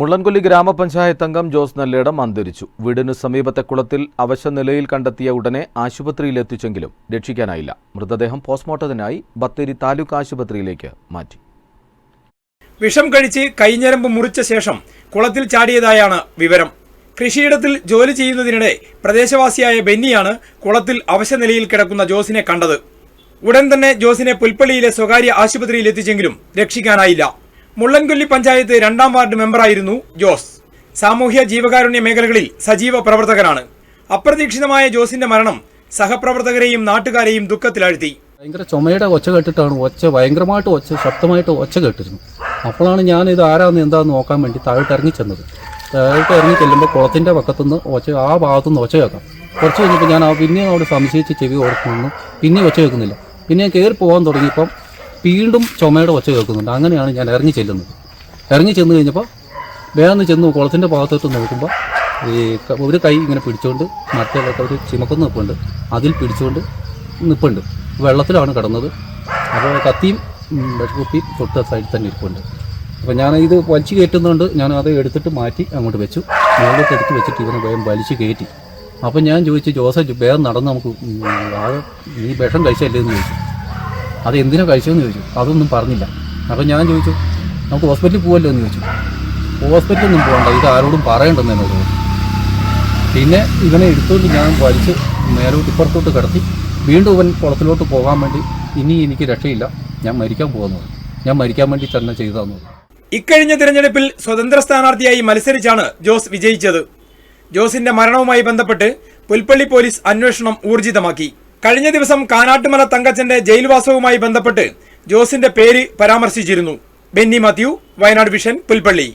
മുള്ളൻകൊല്ലി ഗ്രാമപഞ്ചായത്ത് അംഗം ജോസ് നല്ലേടം അന്തരിച്ചു. വീടിനു സമീപത്തെ കുളത്തിൽ അവശ നിലയിൽ കണ്ടെത്തിയ ഉടനെ ആശുപത്രിയിൽ എത്തിച്ചെങ്കിലും രക്ഷിക്കാനായില്ല. മൃതദേഹം പോസ്റ്റ്മോർട്ടത്തിനായി ബത്തേരി താലൂക്ക് ആശുപത്രിയിലേക്ക് മാറ്റി. വിഷം കഴിച്ച് കൈഞ്ഞരമ്പ് മുറിച്ച ശേഷം കുളത്തിൽ ചാടിയതായാണ് വിവരം. കൃഷിയിടത്തിൽ ജോലി ചെയ്യുന്നതിനിടെ പ്രദേശവാസിയായ ബെന്നിയാണ് കുളത്തിൽ അവശനിലയിൽ കിടക്കുന്ന ജോസിനെ കണ്ടത്. ഉടൻ തന്നെ ജോസിനെ പുൽപ്പള്ളിയിലെ സ്വകാര്യ ആശുപത്രിയിൽ എത്തിച്ചെങ്കിലും രക്ഷിക്കാനായില്ല. മുള്ളൻകൊല്ലി പഞ്ചായത്ത് രണ്ടാം വാർഡ് മെമ്പറായിരുന്നു ജോസ്. സാമൂഹ്യ ജീവകാരുണ്യ മേഖലകളിൽ സജീവ പ്രവർത്തകനാണ്. അപ്രതീക്ഷിതമായ ജോസിന്റെ മരണം സഹപ്രവർത്തകരെയും നാട്ടുകാരെയും ദുഃഖത്തിലാഴ്ത്തി. ഭയങ്കര ചുമയുടെ ഒച്ച കേട്ടിട്ടാണ് ഒച്ച ഭയങ്കരമായിട്ട് ഒച്ച ശക്തമായിട്ട് ഒച്ച കേട്ടിരുന്നു. അപ്പോഴാണ് ഞാൻ ഇത് ആരാന്ന് എന്താന്ന് നോക്കാൻ വേണ്ടി താഴോട്ട് ഇറങ്ങി ചെന്നത്. താഴോട്ട് ഇറങ്ങി ചെല്ലുമ്പോൾ കുളത്തിന്റെ പക്കത്തുനിന്ന് ഒച്ച ആ ഭാഗത്തുനിന്ന് ഒച്ച കേൾക്കാം. കുറച്ച് കഴിഞ്ഞപ്പോൾ ഞാൻ ആ പിന്നെയും അവിടെ സംശയിച്ച് ചെവി ഓർക്കുന്നു പിന്നെ ഒച്ച കേൾക്കുന്നില്ല. പിന്നെ കയറി പോകാൻ തുടങ്ങിയപ്പം വീണ്ടും ചുമയുടെ ഒച്ച കേൾക്കുന്നുണ്ട്. അങ്ങനെയാണ് ഞാൻ ഇറങ്ങി ചെല്ലുന്നത്. ഇറങ്ങി ചെന്ന് കഴിഞ്ഞപ്പോൾ വേഗം ചെന്ന് കുളത്തിന്റെ ഭാഗത്തോട്ട് നോക്കുമ്പോൾ ഈ ഒരു കൈ ഇങ്ങനെ പിടിച്ചുകൊണ്ട് മറ്റേതൊക്കെ ഒരു ചിമക്കം നിൽപ്പുണ്ട് അതിൽ പിടിച്ചുകൊണ്ട് നിൽപ്പുണ്ട് വെള്ളത്തിലാണ് കിടന്നത്. അപ്പോൾ കത്തിയും വിഷക്കുപ്പിയും തൊട്ട് സൈഡിൽ തന്നെ ഇരിപ്പുണ്ട്. അപ്പോൾ ഞാൻ ഇത് വലിച്ചു കയറ്റുന്നതുകൊണ്ട് ഞാൻ അത് എടുത്തിട്ട് മാറ്റി അങ്ങോട്ട് വെച്ചു. മുകളിലേക്ക് എടുത്ത് വെച്ചിട്ട് ഇവനെ വേഗം വലിച്ചു കയറ്റി. അപ്പം ഞാൻ ചോദിച്ചു ജോസഫ് വേഗം നടന്ന് നമുക്ക് ആ ഈ വിഷം കഴിച്ചല്ലേ എന്ന് ചോദിച്ചു. അത് എന്തിനാ കഴിച്ചതെന്ന് ചോദിച്ചു. അതൊന്നും പറഞ്ഞില്ല. അപ്പോൾ ഞാൻ ചോദിച്ചു നമുക്ക് ഹോസ്പിറ്റലിൽ പോകുമല്ലോ എന്ന് ചോദിച്ചു. ഹോസ്പിറ്റലൊന്നും പോകണ്ട ഇത് ആരോടും പറയണ്ടെന്ന് എന്നോട് പിന്നെ ഇവനെ എടുത്തുകൊണ്ട് ഞാൻ വലിച്ച് നേരോട്ട് ഇപ്പുറത്തോട്ട് കിടത്തി വീണ്ടും ഇവൻ കുളത്തിലോട്ട് പോകാൻ വേണ്ടി ഇനി എനിക്ക് രക്ഷയില്ല. ഞാൻ മരിക്കാൻ പോകുന്നത് ഞാൻ മരിക്കാൻ വേണ്ടി തന്നെ ചെയ്തതെന്ന് ഇക്കഴിഞ്ഞ തിരഞ്ഞെടുപ്പിൽ സ്വതന്ത്ര സ്ഥാനാർത്ഥിയായി മത്സരിച്ചാണ് ജോസ് വിജയിച്ചത്. ജോസിന്റെ മരണവുമായി ബന്ധപ്പെട്ട് പുൽപ്പള്ളി പോലീസ് അന്വേഷണം ഊർജിതമാക്കി. കഴിഞ്ഞ ദിവസം കാനാട്ടുമല തങ്കച്ചന്റെ ജയിൽവാസവുമായി ബന്ധപ്പെട്ട് ജോസിന്റെ പേര് പരാമർശിച്ചിരുന്നു. ബെന്നി മാത്യു വയനാട് വിഷൻ പുൽപ്പള്ളി.